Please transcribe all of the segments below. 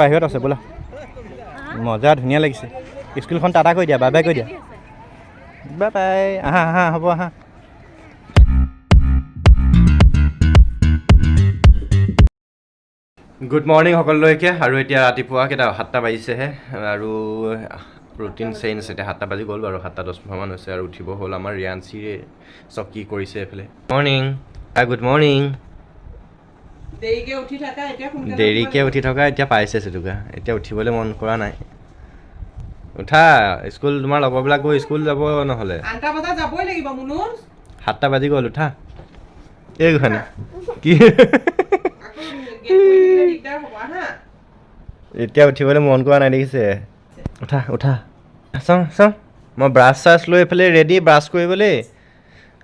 বাহিৰত আছে বোলা। মজা ধুনীয়া লাগিছে। স্কুলখন টাটা কৰি দিয়া বাই বাই কৰি দিয়া। বাই বাই আহা আহা হ'ব আহা। গুড মৰ্ণিং সকলোলৈকে আৰু এতিয়া ৰাতিপুৱা কেইটা সাতটা বাজিছেহে আৰু ৰুটিন চেঞ্জ এতিয়া সাতটা বাজি গ'ল বাৰু সাতটা দহ পোন্ধৰমান হৈছে আৰু উঠিব হ'ল আমাৰ ৰিয়াঞ্চিৰে চব কি কৰিছে এইফালে। মৰ্ণিং গুড মৰ্ণিং দেৰিকে উঠি থাকা এতিয়া পাইছে চেতুকা। এতিয়া উঠিবলৈ মন কৰা নাই। উঠা স্কুল তোমাৰ লগৰবিলাক গৈ স্কুল যাব নহ'লে। সাতটা বাজি গ'ল উঠা। এই ঘনে কি? এতিয়া উঠিবলৈ মন কৰা নাই দেখিছে। উঠা উঠা। চাওঁ চাওঁ। মই ব্ৰাছ চাছ লৈ এইফালে ৰেডি ব্ৰাছ কৰিবলৈ।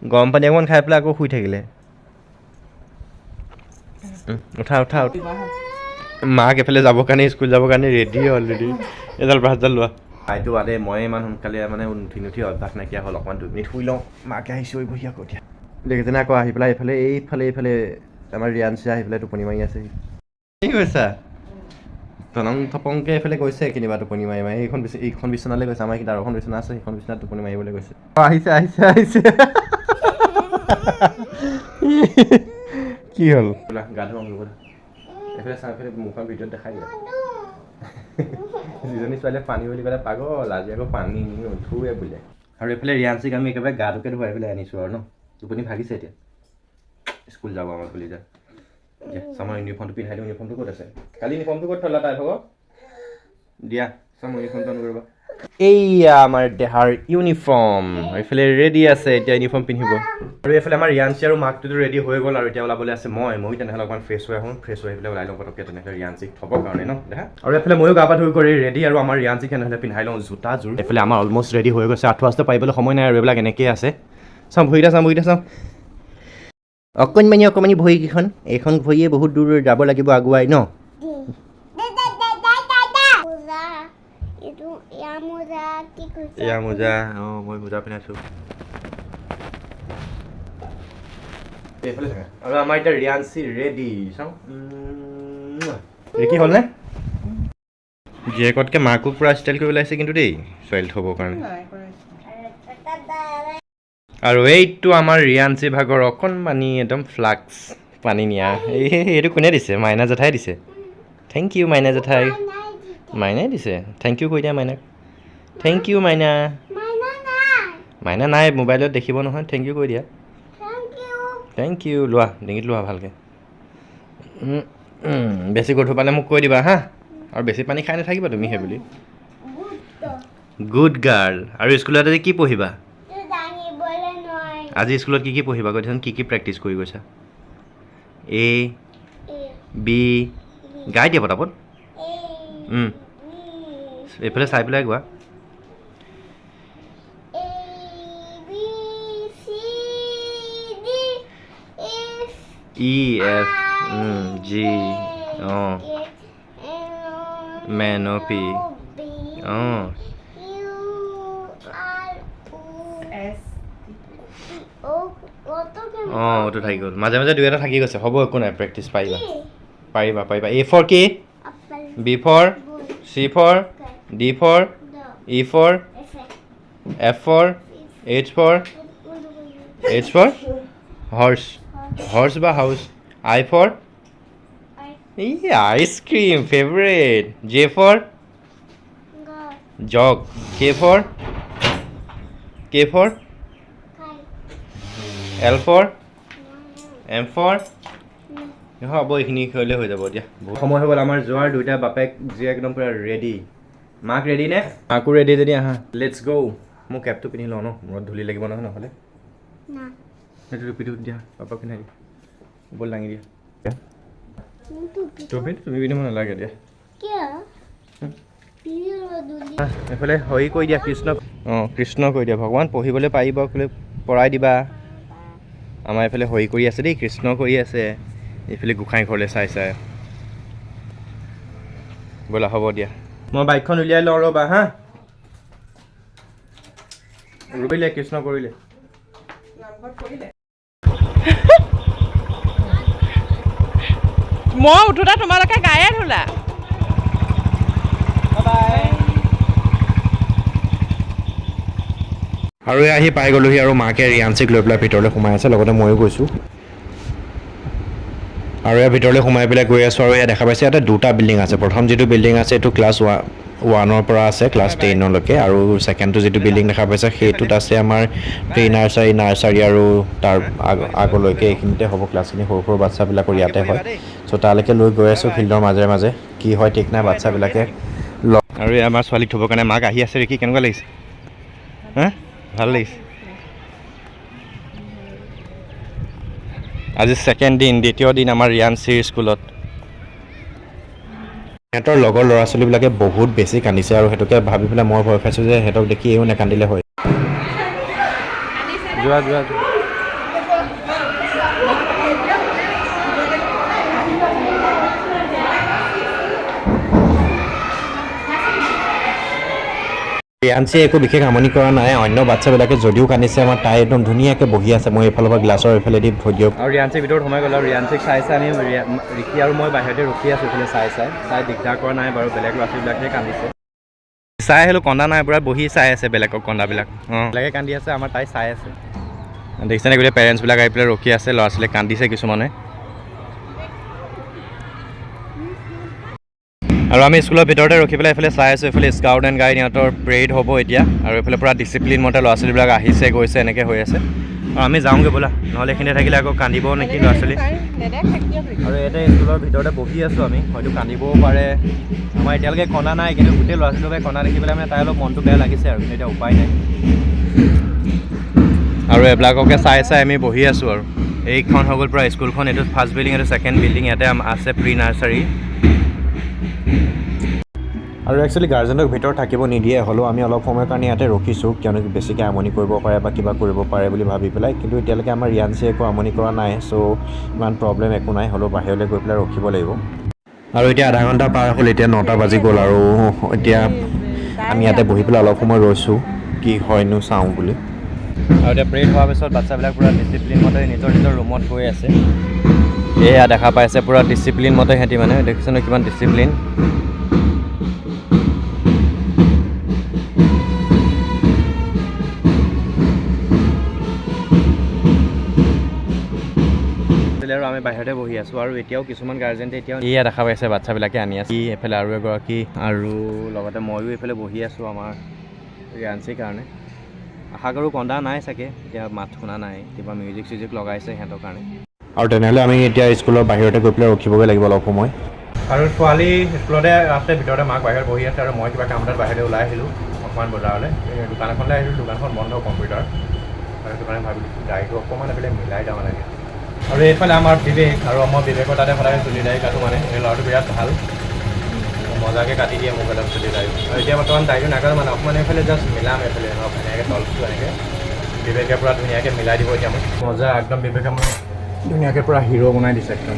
গৰম পানী অকণমান খাই পেলাই আকৌ শুই থাকিলে। উঠা উঠা উঠা। মাক এফালে যাবৰ কাৰণে স্কুল যাবৰ কাৰণে ৰেডি অলৰেডি এডাল ব্ৰাছডাল লোৱা। আইটো আদে মই ইমান সোনকালে মানে উঠি নুঠি অভ্যাস নাইকিয়া হ'ল অকণমান দুই মিনিট শুই লওঁ। মাকে আহি চিঞৰি বহি আকৌ এতিয়া। দেখিছেনে আকৌ আহি পেলাই এইফালে এইফালে এইফালে আমাৰ ৰিয়াঞ্চি আহি পেলাই টোপনি মাৰি আছে কি কৈছা? তনং থপংকে এইফালে গৈছে কেনিবা টোপনি মাৰি মাৰি। এইখন এইখন বিচনালৈ গৈছে আমাৰ এইখিনিত আৰু এখন বিচনা আছে সেইখন বিচনাত টোপনি মাৰিবলৈ গৈছে। অঁ আহিছে আহিছে আহিছে। কি হ'ল? গা বোলা এইফালে চাওঁ এইফালে মুখখন ভিডিঅ'ত দেখাই দিয়া। যিজনী ছোৱালীয়ে পানী বুলি ক'লে পাগল আজি আকৌ পানী নুঠোৱে বোলে। আৰু এইফালে ৰিয়াঞ্চিক আমি একেবাৰে গাটোকে ধুৱাই পেলাই আনিছোঁ আৰু ন? টোপনি ভাগিছে এতিয়া। স্কুল যাব আমাৰ বুলি যা চামৰ ইউনিফৰ্মটো পিন্ধাই দিওঁ ইউনিফৰ্মটো ক'ত আছে? কালি ইউনিফৰ্মটো ক'ত থলা তাই ভাগৰ? দিয়া চামৰ ইউনিফৰ্মটো অন কৰিবা। এইয়া আমাৰ দেহাৰ ইউনিফৰ্ম। এইফালে ৰেডি আছে এতিয়া ইউনিফৰ্ম পিন্ধিব। আৰু এইফালে আমাৰ ৰিয়াঞ্চি আৰু মাকটোতো ৰেডি হৈ গ'ল আৰু এতিয়া ওলাবলৈ আছে। মই মই তেনেহ'লে অকণমান ফ্ৰেছ হৈ আহোঁ। ফ্ৰেছ হৈ পেলাই ওলাই লওঁ পটককৈ তেনেহ'লে ৰিয়াঞ্চিক থ'বৰ কাৰণে ন দেখা আৰু এইফালে ময়ো গা পা ধুই কৰি ৰেডি আৰু আমাৰ ৰিয়াঞ্চিক তেনেহ'লে পিন্ধাই লওঁ জোতাযোৰ এইফালে আমাৰ অলমষ্ট ৰেডি হৈ গৈছে। আঁঠুৱা আঠুৱা পাৰিবলৈ সময় নাই আৰু এইবিলাক এনেকেই আছে। চাওঁ ভৰিটা চাওঁ ভৰিটা চাওঁ। অকণমানি অকণমানি ভৰিকেইখন এইখন ভৰিয়ে বহুত দূৰ যাব লাগিব আগুৱাই ন? এয়া মোজা এয়া মোজা অঁ মই মোজা পিন্ধাইছোঁ। আৰু আমাৰ এতিয়া ৰিয়াঞ্চি ৰেডি চাওঁ ৰেডি হ'লনে জীয়েকতকৈ মাকো পূৰা ষ্টাইল কৰি ওলাইছে কিন্তু দেই ছোৱালী থ'বৰ কাৰণে। আৰু এইটো আমাৰ ৰিয়াঞ্চি ভাগৰ অকণমানি একদম ফ্লাক্স পানী নিয়া। এই এইটো কোনে দিছে? মাইনা জেঠাই দিছে। থেংক ইউ মাইনা জেঠাই। মাইনাই দিছে। থেংক ইউ কৈ দিয়া মাইনাক। থেংক ইউ মাইনা। মাইনা নাই। মোবাইলত দেখিব নহয়। থেংক ইউ কৈ দিয়া। থেংক ইউ লোৱা ডিঙিত লোৱা ভালকৈ। বেছি গধুৰ পালে মোক কৈ দিবা হা? আৰু বেছি পানী খাই নাথাকিবা তুমি সেই বুলি গুড গাৰ্ল আৰু স্কুলত আজি কি পঢ়িবা? আজি স্কুলত কি কি পঢ়িবা? কৈ দিয়াচোন কি কি প্ৰেক্টিচ কৰি গৈছা? এ বি গাই দিয়া বি এইফালে চাই পেলাই গোৱা। ই এফ জি অঁ অ' পি অঁ ইউ আৰ ও অঁ এইটো থাকি গ'ল। মাজে মাজে দুই এটা থাকি গৈছে। হ'ব একো নাই প্ৰেক্টিচ পাৰিবা পাৰিবা পাৰিবা এ ফৰ কি? B for C for D for E for F for H for H for horse horse বা house I for E ice cream favourite J for jug K for K for L for M for হ'ব এইখিনি কৰিলে হৈ যাব দিয়া। বহুত সময় হৈ গ'ল আমাৰ যোৱাৰ দুইটা বাপেক যি একদম পূৰা ৰেডি মাক ৰেডি নে? মাকো ৰেডি যদি আহা। লেটছ গ' মোৰ কেপটো পিন্ধি লওঁ ন? মূৰত ধূলি লাগিব নহয় নহ'লে। সেইটো টুপিটো দিয়া পাপাক পিন্ধাই দিয়া বল দাঙি দিয়া টুপি তুমি পিন্ধিব নালাগে দিয়া এইফালে হৰি কৈ দিয়া কৃষ্ণ অঁ কৃষ্ণ কৈ দিয়া ভগৱান পঢ়িবলৈ পাৰিব বোলে পৰাই দিবা আমাৰ এইফালে হৰি কৰি আছে দেই কৃষ্ণ কৰি আছে এইফালে গোঁসাই ঘৰলৈ চাই চাই ব'লা হ'ব দিয়া মই বাইকখন উলিয়াই লওঁ ৰ'বা হা কৰিলে কৃষ্ণ কৰিলে মই উঠোতা তোমালোকে গায়ে ধুলা? আৰু আহি পাই গ'লোহি আৰু মাকে ৰিয়ানচিক লৈ পেলাই ভিতৰলৈ সোমাই আছে লগতে ময়ো গৈছোঁ। আৰু ইয়াৰ ভিতৰলৈ সোমাই পেলাই গৈ আছোঁ আৰু ইয়াত দেখা পাইছে ইয়াতে দুটা বিল্ডিং আছে। প্ৰথম যিটো বিল্ডিং আছে এইটো ক্লাছ ওৱান ওৱানৰ পৰা আছে ক্লাছ টেনলৈকে আৰু ছেকেণ্ডটো যিটো বিল্ডিং দেখা পাইছে সেইটোত আছে আমাৰ প্ৰি নাৰ্চাৰী নাৰ্চাৰী আৰু তাৰ আগ- আগলৈকে এইখিনিতে হ'ব ক্লাছখিনি সৰু সৰু বাচ্ছাবিলাকৰ ইয়াতে হয়। চ' তালৈকে লৈ গৈ আছোঁ ফিল্ডৰ মাজে মাজে কি হয় ঠিক নাই বাচ্ছাবিলাকে লগ আৰু এই আমাৰ ছোৱালীক থ'বৰ কাৰণে মাক আহি আছে দেখি কেনেকুৱা লাগিছে? হা? ভালো লাগিছে। আজি ছেকেণ্ড দিন দ্বিতীয় দিন আমাৰ ৰিয়াঞ্চিৰ স্কুলত। সিহঁতৰ লগৰ ল'ৰা ছোৱালীবিলাকে বহুত বেছি কান্দিছে আৰু সেইটোকে ভাবি পেলাই মই ভয় খাইছোঁ যে সিহঁতক দেখি এইও নেকান্দিলে হয়। যোৱা যোৱা। যোৱা একো বিশেষ আমনি কৰা নাই অন্য বাচ্ছাবিলাকে যদিও কান্দিছে আমাৰ তাই একদম ধুনীয়াকৈ বহি আছে। মই এইফালৰ পৰা গ্লাছৰ এইফালেদি থৈ দিয়ক। আৰু ৰিয়াঞ্চিৰ ভিতৰত সোমাই গ'ল আৰু ৰিয়াঞ্চিক চাই চাই আমি ৰিয়া- ৰিকি আৰু মই বাহিৰতে ৰখি আছোঁ এইফালে চাই চাই। চাই দিগদাৰ কৰা নাই বাৰু বেলেগ ল'ৰা ছোৱালীবিলাকহে কান্দিছে। চাই আহিলোঁ কন্দা নাই পূৰা বহি চাই আছে বেলেগক কন্দাবিলাক। অঁ। বেলেগে কান্দি আছে আমাৰ তাই চাই আছে। দেখিছেনে গোটেই পেৰেণ্টছবিলাক আহি পেলাই ৰখি আছে ল'ৰা ছোৱালীয়ে কান্দিছে কিছুমানে। আৰু আমি স্কুলৰ ভিতৰতে ৰখি পেলাই এইফালে চাই আছোঁ এইফালে স্কাউট এণ্ড গাইড ইহঁতৰ প্ৰেড হ'ব এতিয়া, আৰু এইফালে পূৰা ডিচিপ্লিন মতে ল'ৰা ছোৱালীবিলাক আহিছে, গৈছে, এনেকৈ হৈ আছে। আৰু আমি যাওঁগৈ ব'লা, নহ'লে এইখিনিতে থাকিলে আকৌ কান্দিব নেকি ল'ৰা ছোৱালী আৰু ইয়াতে স্কুলৰ ভিতৰতে বহি আছোঁ আমি, হয়তো কান্দিবও পাৰে। আমাৰ এতিয়ালৈকে কন্দা নাই, কিন্তু গোটেই ল'ৰা ছোৱালীবোৰে কন্দা দেখি পেলাই মানে তাই অলপ মনটো বেয়া লাগিছে আৰু এতিয়া উপায় নাই। আৰু এইবিলাককে চাই চাই আমি বহি আছোঁ আৰু। এইখন হৈ গ'ল পূৰা স্কুলখন এইটো ফাৰ্ষ্ট বিল্ডিং এইটো ছেকেণ্ড বিল্ডিং ইয়াতে আছে প্ৰি নাৰ্চাৰী আৰু একচুৱেলি গাৰ্জেনক ভিতৰত থাকিব নিদিয়ে, হ'লেও আমি অলপ সময়ৰ কাৰণে ইয়াতে ৰখিছোঁ, কিয়নো বেছিকৈ আমনি কৰিব পাৰে বা কিবা কৰিব পাৰে বুলি ভাবি পেলাই। কিন্তু এতিয়ালৈকে আমাৰ ৰিয়াঞ্চিয়ে একো আমনি কৰা নাই চ' ইমান প্ৰব্লেম একো নাই, হ'লেও বাহিৰলৈ গৈ পেলাই ৰখিব লাগিব। আৰু এতিয়া আধা ঘণ্টা পাৰ হ'ল, এতিয়া নটা বাজি গ'ল আৰু এতিয়া আমি ইয়াতে বহি পেলাই অলপ সময় ৰৈছোঁ, কি হয়নো চাওঁ বুলি। আৰু এতিয়া প্ৰেড হোৱাৰ পিছত বাচ্ছাবিলাক পূৰা ডিচিপ্লিন মতে নিজৰ নিজৰ ৰুমত গৈ আছে। এয়া দেখা পাইছে পূৰা ডিচিপ্লিন মতে সিহঁতি মানে দেখিছেনে কিমান ডিচিপ্লিন বাহিৰতে বহি আছোঁ আৰু এতিয়াও কিছুমান গাৰ্জেণ্টে এতিয়াও এয়া দেখা পাইছে বাচ্ছাবিলাকে আনি আছে। ই এফালে আৰু এগৰাকী আৰু লগতে ময়ো এইফালে বহি আছোঁ আমাৰ ৰিয়াঞ্চিৰ কাৰণে। আশা কৰোঁ কন্দা নাই চাগে এতিয়া মাত শুনা নাই কিবা মিউজিক চিউজিক লগাইছে সিহঁতৰ কাৰণে। আৰু তেনেহ'লে আমি এতিয়া স্কুলৰ বাহিৰতে গৈ পেলাই ৰখিবগৈ লাগিব অলপ সময়। আৰু ছোৱালী স্কুলতে আছে ভিতৰতে মাক বাহিৰত বহি আছে আৰু মই কিবা কাম এটাত বাহিৰলৈ ওলাই আহিলোঁ অকণমান বজাৰলৈ। এই দোকান এখনলৈ আহিলোঁ দোকানখন বন্ধ কম্পিউটাৰ। আৰু সেইটো কাৰণে ভাবিলোঁ গাড়ীটো অকণমান এইফালে মিলাই যাব লাগে আৰু এইফালে আমাৰ বিবেক আৰু মই বিবেকৰ তাতে সদায় চুলি দাড়ি কাটো মানে। এই ল'ৰাটো বিৰাট ভালো। মজাকৈ কাটি দিয়ে মোক অলপ চুলি দাড়ি আৰু এতিয়া বৰ্তমান দাড়িটো নাকাটো মানে অকণমান এইফালে জাষ্ট মিলাম এইফালে অলপ এনেকৈ তলটো এনেকৈ। বিবেকে পূৰা ধুনীয়াকৈ মিলাই দিব এতিয়া মোক। মজা, একদম বিবেকে মোক ধুনীয়াকৈ পূৰা হিৰ' বনাই দিছে একদম।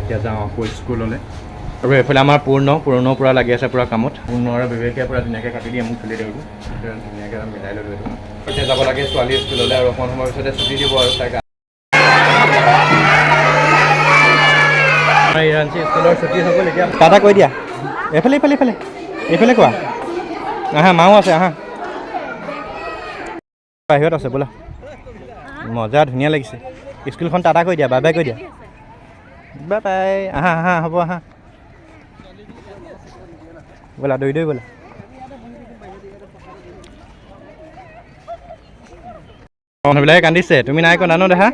এতিয়া যাওঁ আকৌ স্কুললৈ। আৰু এইফালে আমাৰ পূৰ্ণ পূৰ্ণ পূৰা লাগি আছে পূৰা কামত। পূৰ্ণ আৰু বিবেকে পূৰা ধুনীয়াকৈ কাটি দিয়ে মোক চুলি দেউটো ধুনীয়াকৈ মিলাই ল'লোঁ এইটো এতিয়া যাব লাগে ছোৱালী স্কুললৈ আৰু অকণ সময়ৰ পিছতে ছুটি দিব আৰু তাইক আমাৰ স্কুলৰ ছুটি হৈ গ'ল এতিয়া কৈ দিয়া। এইফালে এইফালে এইফালে। এইফালে কোৱা। আহা মাও আছে আহা। বাহিৰত আছে বোলা। মজা ধুনীয়া লাগিছে। স্কুলখন টাটা কৈ দিয়া বাই বাই কৈ দিয়া। বাই বাই আহা আহা হ'ব আহা। ব'লা দৌৰি দৌৰি ব'লা। মানুহবিলাকে কান্দিছে তুমি নাই কন্দা ন দেখা?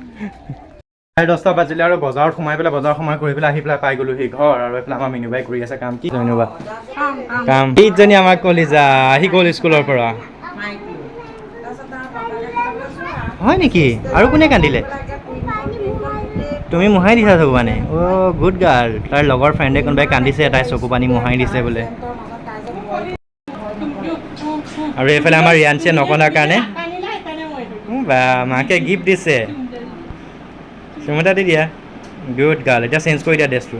চাৰে দহটা বাজিলে আৰু বজাৰত সোমাই পেলাই বজাৰ সোমাই কৰি পেলাই আহি পেলাই পাই গ'লো সেই ঘৰ আৰু এইফালে আমাৰ মিনুবাই কৰি আছে কাম কি মিনুবা কাম ইজনী আমাক কলিজা আহি গ'ল স্কুলৰ পৰা। হয় নেকি? আৰু কোনে কান্দিলে? তুমি মোহাৰি দিছা চকু পানী অ' গুড গাৰ্ল তাৰ লগৰ ফ্ৰেণ্ডে কোনোবাই কান্দিছে তাই চকু পানী মোহাৰি দিছে বোলে। আৰু এইফালে আমাৰ ৰিয়াঞ্চিয়ে নকন্দাৰ কাৰণে। বা মাকে গিফ্ট দিছে। চুমতা দি দিয়া গুড গাৰ্ল এতিয়া চেঞ্জ কৰি দিয়া ড্ৰেছটো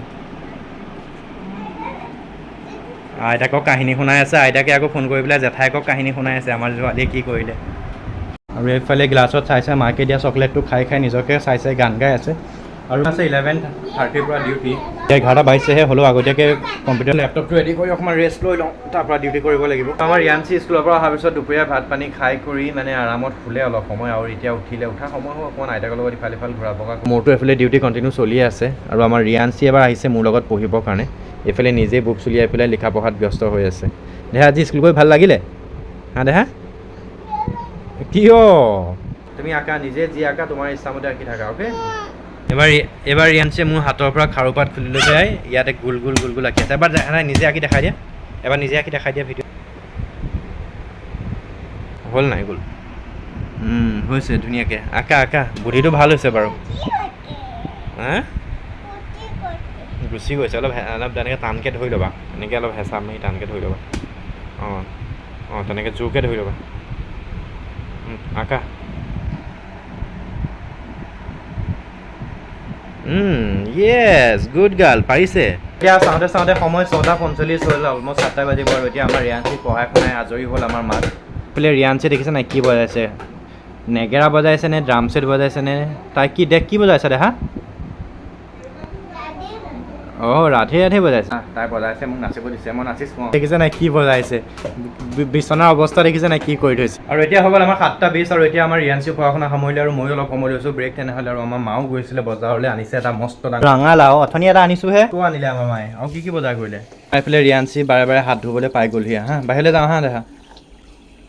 আইতাকক কাহিনী শুনাই আছে আইতাকে আকৌ ফোন কৰি পেলাই জেঠাইকক কাহিনী শুনাই আছে আমাৰ ছোৱালীয়ে কি কৰিলে আৰু এইফালে গ্লাছত চাই চাই মাকে দিয়া চকলেটটো খাই খাই নিজকে চাই চাই গান গাই আছে আৰু আছে ইলেভেন থাৰ্টিৰ পৰা ডিউটি এঘাৰটা বাইছেহে হ'লেও আগতীয়াকৈ কম্পিউটাৰ লেপটপটো ৰেডি কৰি অকণমান ৰেষ্ট লৈ লওঁ তাৰপৰা ডিউটি কৰিব লাগিব। আমাৰ ৰিয়াঞ্চি স্কুলৰ পৰা অহাৰ পিছত দুপৰীয়া ভাত পানী খাই কৰি মানে আৰামত শুলে অলপ সময় আৰু এতিয়া উঠিলে। উঠা সময় হ'ল অকণমান আইতাকৰ লগত ইফাল সিফাল ঘূৰা পকা মোৰতো এইফালে ডিউটি কণ্টিনিউ চলিয়ে আছে আৰু আমাৰ ৰিয়াঞ্চি এবাৰ আহিছে মোৰ লগত পঢ়িবৰ কাৰণে। এইফালে নিজেই বুক চলিয়াই পেলাই লিখা পঢ়াত ব্যস্ত হৈ আছে। দেহা আজি স্কুল গৈ ভালো লাগিলে? হা দেহা? কিয়? তুমি আঁকা নিজে যি আঁকা তোমাৰ ইচ্ছামতে আঁকি থাকা অ'কে এবাৰ এবাৰ ৰিয়াঞ্চিয়ে মোৰ হাতৰ পৰা খাৰুপাত খুলি লৈ যায় ইয়াতে গোল গোল গোল গোল আঁকি আছে। এবাৰ নাই, নিজে আঁকি দেখাই দিয়া। এবাৰ নিজে আঁকি দেখাই দিয়া ভিডিঅ' হ'ল নাই গোল? হৈছে ধুনীয়াকৈ। আঁকা আঁকা। বুদ্ধিটো ভালো হৈছে বাৰু। হা? গুচি গৈছে। অলপ অলপ তেনেকৈ টানকৈ ধৰি ল'বা। এনেকৈ অলপ হেঁচা মাৰি টানকৈ ধৰি ল'বা। অঁ অঁ, তেনেকৈ জোৰকৈ ধৰি ল'বা। আঁকা। য়েছ গুড গাৰ্ল পাৰিছে। এতিয়া চাওঁতে চাওঁতে সময় ছটা পঞ্চল্লিছ হ'ল অলমষ্ট সাতটা বাজিব আৰু এতিয়া আমাৰ ৰিয়াঞ্চি পঢ়াই শুনাই আজৰি হ'ল আমাৰ মাক বোলে ৰিয়াঞ্চি দেখিছে নাই, কি বজাইছে? নেগেৰা বজাইছে নে ড্ৰাম ছেট বজাইছে নে? তাই কি দেখ, কি বজাইছে দেখা? অঁ ৰাধে ৰাধে বজাইছে। তাই বজাইছে মোক নাচিব দিছে মই নাচিছ দেখিছে নাই কি বজাইছে? বিচনাৰ অৱস্থা দেখিছে নাই কি কৰি থৈছে? আৰু এতিয়া হৈ গ'ল আমাৰ সাতটা বিছ আৰু এতিয়া আমাৰ ৰিয়াঞ্চি পঢ়া শুনা সামৰিলে আৰু ময়ো অলপ সময় লৈছোঁ ব্ৰেক তেনেহ'লে আৰু আমাৰ মাও গৈছিলে বজাৰলৈ আনিছে এটা মস্ত ৰঙালাও অথনি এটা আনিছোঁহে। তো আনিলে আমাৰ মায়ে আৰু কি কি বজাৰ কৰিলে? এইফালে ৰিয়াঞ্চি বাৰে বাৰে হাত ধুবলৈ পাই গ'লহি হা। বাহিৰলৈ যাওঁ হা দেখা।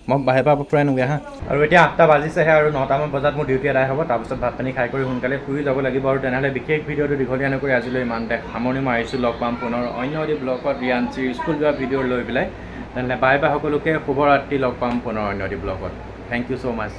মই বাহিৰৰ পৰা ফুৰাই নোগে হা। আৰু এতিয়া আঠটা বাজিছেহে আৰু নটামান বজাত মোৰ ডিউটি আদায় হ'ব, তাৰপিছত ভাত পানী খাই কৰি সোনকালে শুই যাব লাগিব আৰু তেনেহ'লে বিশেষ ভিডিঅ'টো দীঘলীয়া নকৰি আজিলৈ ইমানতে সামৰণি মাৰিছোঁ, লগ পাম পুনৰ। অন্য এটি ব্লগত ৰিয়াঞ্চিৰ স্কুল যোৱা ভিডিঅ' লৈ পেলাই। তেনেহ'লে বাই বাই সকলোকে, শুভৰাত্ৰি, লগ পাম পুনৰ অন্য এটি ব্লগত। Thank you so' much